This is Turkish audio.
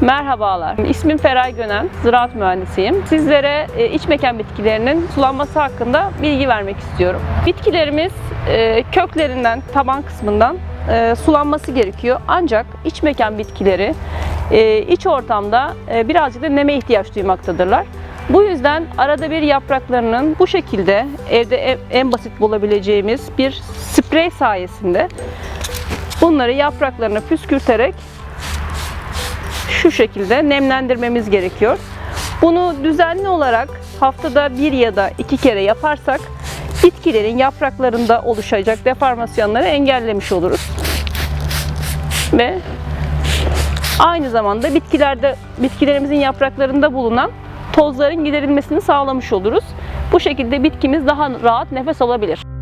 Merhabalar. İsmim Feray Gönen, ziraat mühendisiyim. Sizlere e, iç mekan bitkilerinin sulanması hakkında bilgi vermek istiyorum. Bitkilerimiz e, köklerinden, taban kısmından e, sulanması gerekiyor. Ancak iç mekan bitkileri iç ortamda birazcık da neme ihtiyaç duymaktadırlar. Bu yüzden arada bir yapraklarının bu şekilde evde en- basit bulabileceğimiz bir sprey sayesinde bunları yapraklarını püskürterek şu şekilde nemlendirmemiz gerekiyor. Bunu düzenli olarak haftada bir ya da iki kere yaparsak bitkilerin yapraklarında oluşacak deformasyonları engellemiş oluruz. Ve aynı zamanda bitkilerde bitkilerimizin yapraklarında bulunan tozların giderilmesini sağlamış oluruz. Bu şekilde bitkimiz daha rahat nefes alabilir.